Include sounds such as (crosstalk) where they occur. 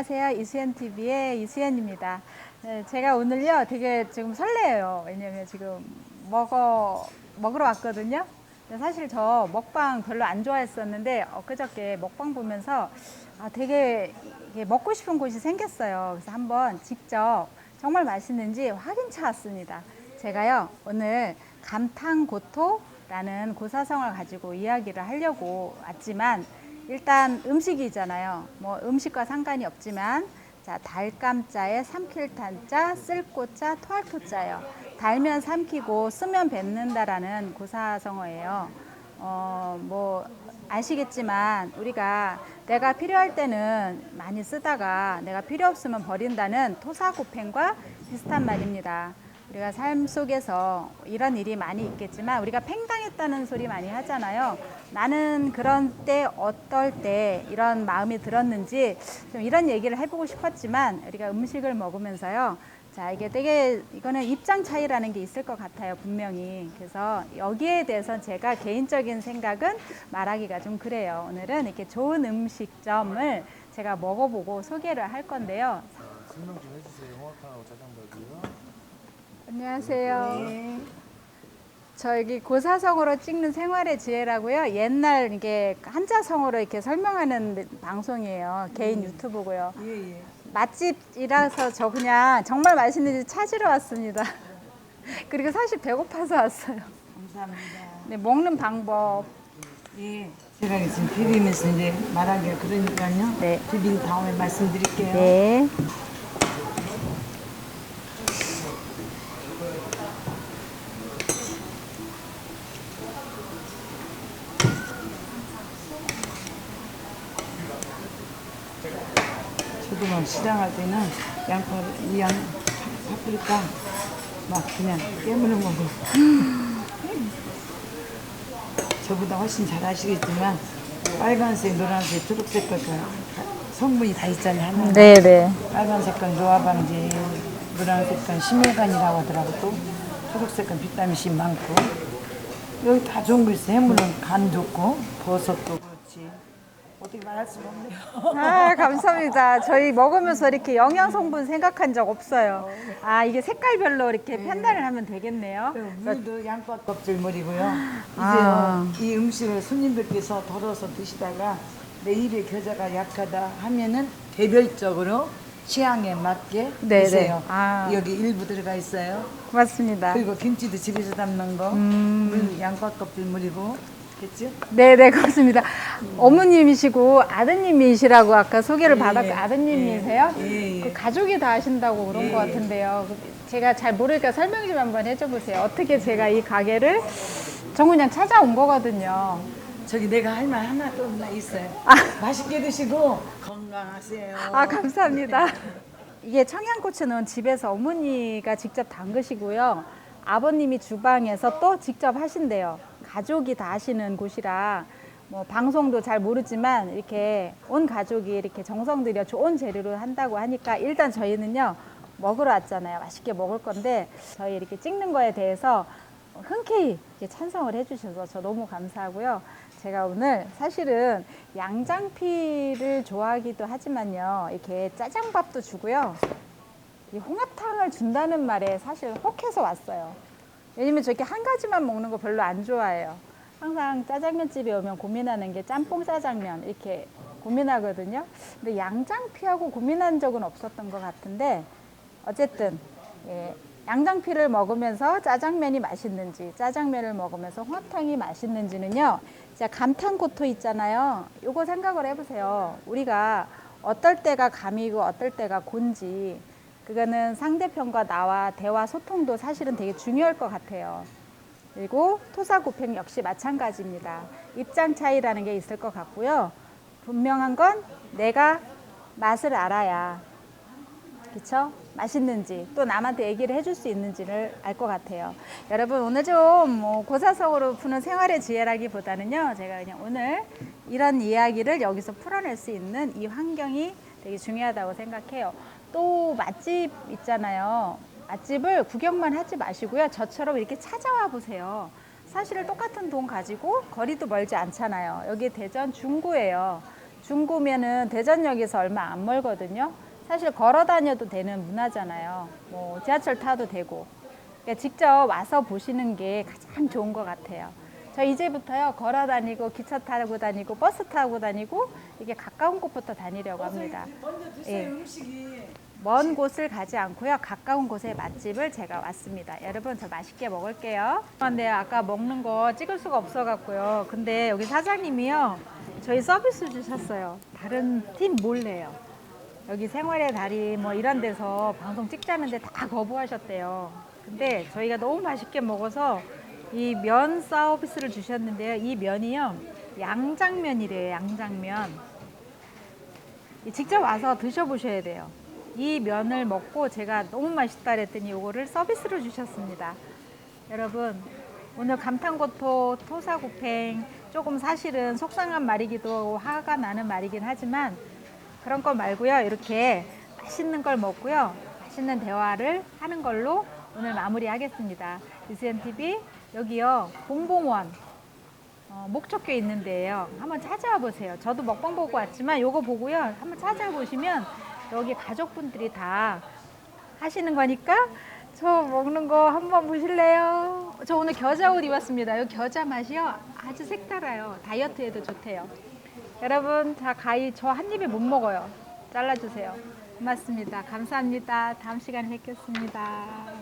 안녕하세요. 이수연 TV의 이수연입니다. 네, 제가 오늘요 되게 지금 설레요. 왜냐면 지금 먹어 먹으러 왔거든요. 사실 저 먹방 별로 안 좋아했었는데 엊그저께 먹방 보면서 아 되게 먹고 싶은 곳이 생겼어요. 그래서 한번 직접 정말 맛있는지 확인차 왔습니다. 제가요 오늘 감탕고토라는 고사성을 가지고 이야기를 하려고 왔지만 일단 음식이잖아요. 뭐 음식과 상관이 없지만 자 달감자에 삼킬 탄자, 쓸고자, 토알토자요. 달면 삼키고 쓰면 뱉는다라는 고사성어예요. 어 뭐 아시겠지만 우리가 내가 필요할 때는 많이 쓰다가 내가 필요 없으면 버린다는 토사구팽과 비슷한 말입니다. 우리가 삶 속에서 이런 일이 많이 있겠지만 우리가 팽당했다는 소리 많이 하잖아요. 나는 그런 때 어떨 때 이런 마음이 들었는지 좀 이런 얘기를 해보고 싶었지만 우리가 음식을 먹으면서요. 자, 이게 되게 이거는 입장 차이라는 게 있을 것 같아요, 분명히. 그래서 여기에 대해서 제가 개인적인 생각은 말하기가 좀 그래요. 오늘은 이렇게 좋은 음식점을 제가 먹어보고 소개를 할 건데요. 설명 좀 해주세요. 안녕하세요. 저 여기 고사성어로 찍는 생활의 지혜라고요. 옛날 이게 한자성어로 이렇게 설명하는 방송이에요. 개인 유튜브고요. 예, 예. 맛집이라서 저 그냥 정말 맛있는 집 찾으러 왔습니다. (laughs) 그리고 사실 배고파서 왔어요. 감사합니다. 네, 먹는 방법. 예. 제가 지금 비비면서 이제 말하기가 그러니까요. 네. 비빈 다음에 말씀드릴게요. 네. 저도 막 시장할 때는 양파, 이 양 파프리카 막 그냥 깨물어 먹어. (laughs) 저보다 훨씬 잘 아시겠지만 빨간색, 노란색, 초록색 건 성분이 다 있잖아요. 하나는. 네네. 빨간색 건 노화방지, 노란색 건 심혈관이라고 하더라고 또 초록색 건 비타민C 많고 여기 다 좋은 거 있어. 해물은 간 좋고 버섯도 그렇지. 어떻게 말할 수가 없네요. 아, 감사합니다. 저희 먹으면서 이렇게 영양 성분 생각한 적 없어요. 아, 이게 색깔별로 이렇게 판단을 하면 되겠네요. 물도 양파 껍질 머리고요. 아. 이제요 이 음식을 손님들께서 덜어서 드시다가 내 입의 겨자가 약하다 하면은 개별적으로 취향에 맞게 네네. 드세요. 아. 여기 일부 들어가 있어요. 고맙습니다. 그리고 김치도 집에서 담는 거, 음. 물 양파 껍질 물이고, 됐죠? 네 네, 그렇습니다. 어머님이시고 아드님이시라고 아까 소개를 예, 받았고 예. 아드님이세요? 예, 예. 그 가족이 다 하신다고 그런 예, 것 예. 같은데요. 그 제가 잘 모르니까 설명 좀 한번 해줘 보세요. 어떻게 제가 이 가게를 전 그냥 찾아온 거거든요. 저기 내가 할 말 하나 또 하나 있어요. 맛있게 드시고 건강하세요. 아, 감사합니다. 이게 청양고추는 집에서 어머니가 직접 담그시고요. 아버님이 주방에서 또 직접 하신대요. 가족이 다 하시는 곳이라 뭐 방송도 잘 모르지만 이렇게 온 가족이 이렇게 정성 들여 좋은 재료로 한다고 하니까 일단 저희는요 먹으러 왔잖아요. 맛있게 먹을 건데 저희 이렇게 찍는 거에 대해서 흔쾌히 찬성을 해주셔서 저 너무 감사하고요. 제가 오늘 사실은 양장피를 좋아하기도 하지만요. 이렇게 짜장밥도 주고요. 이 홍합탕을 준다는 말에 사실 혹해서 왔어요. 왜냐면 저렇게 한 가지만 먹는 거 별로 안 좋아해요. 항상 짜장면집에 오면 고민하는 게 짬뽕 짜장면 이렇게 고민하거든요. 근데 양장피하고 고민한 적은 없었던 것 같은데 어쨌든 예, 양장피를 먹으면서 짜장면이 맛있는지 짜장면을 먹으면서 홍합탕이 맛있는지는요. 자 감탄고토 있잖아요. 요거 생각을 해보세요. 우리가 어떨 때가 감이고 어떨 때가 곤지 그거는 상대편과 나와 대화 소통도 사실은 되게 중요할 것 같아요. 그리고 토사구팽 역시 마찬가지입니다. 입장 차이라는 게 있을 것 같고요. 분명한 건 내가 맛을 알아야 그쵸? 맛있는지 또 남한테 얘기를 해줄 수 있는지를 알 것 같아요. 여러분 오늘 좀 뭐 고사성어로 푸는 생활의 지혜라기보다는요. 제가 그냥 오늘 이런 이야기를 여기서 풀어낼 수 있는 이 환경이 되게 중요하다고 생각해요. 또 맛집 있잖아요. 맛집을 구경만 하지 마시고요. 저처럼 이렇게 찾아와 보세요. 사실은 똑같은 돈 가지고 거리도 멀지 않잖아요. 여기 대전 중구예요. 중구면은 대전역에서 얼마 안 멀거든요. 사실 걸어 다녀도 되는 문화잖아요. 뭐 지하철 타도 되고. 그러니까 직접 와서 보시는 게 가장 좋은 것 같아요. 저 이제부터요 걸어 다니고 기차 타고 다니고 버스 타고 다니고 이게 가까운 곳부터 다니려고 합니다. 먼저 드세요 예. 음식이. 먼 곳을 가지 않고요. 가까운 곳에 맛집을 제가 왔습니다. 여러분 저 맛있게 먹을게요. 근데 아까 먹는 거 찍을 수가 없어 갖고요. 근데 여기 사장님이요. 저희 서비스 주셨어요. 다른 팀 몰래요. 여기 생활의 달인 뭐 이런 데서 방송 찍자는데 다 거부하셨대요. 근데 저희가 너무 맛있게 먹어서 이 면 서비스를 주셨는데요. 이 면이요. 양장면이래요. 양장면. 이 직접 와서 드셔보셔야 돼요. 이 면을 먹고 제가 너무 맛있다 그랬더니 이거를 서비스로 주셨습니다. 여러분 오늘 감탄고토 토사구팽 조금 사실은 속상한 말이기도 하고 화가 나는 말이긴 하지만 그런 거 말고요 이렇게 맛있는 걸 먹고요 맛있는 대화를 하는 걸로 오늘 마무리하겠습니다. 유수연 TV 여기요 봉봉원 어, 목적교에 있는데요. 한번 찾아와 보세요. 저도 먹방 보고 왔지만 요거 보고요. 한번 찾아와 보시면 여기 가족분들이 다 하시는 거니까 저 먹는 거 한번 보실래요? 저 오늘 겨자 옷 입었습니다. 이 겨자 맛이요. 아주 색달아요. 다이어트에도 좋대요. 여러분, 자, 가위 저 한 입에 못 먹어요. 잘라주세요. 고맙습니다. 감사합니다. 다음 시간에 뵙겠습니다.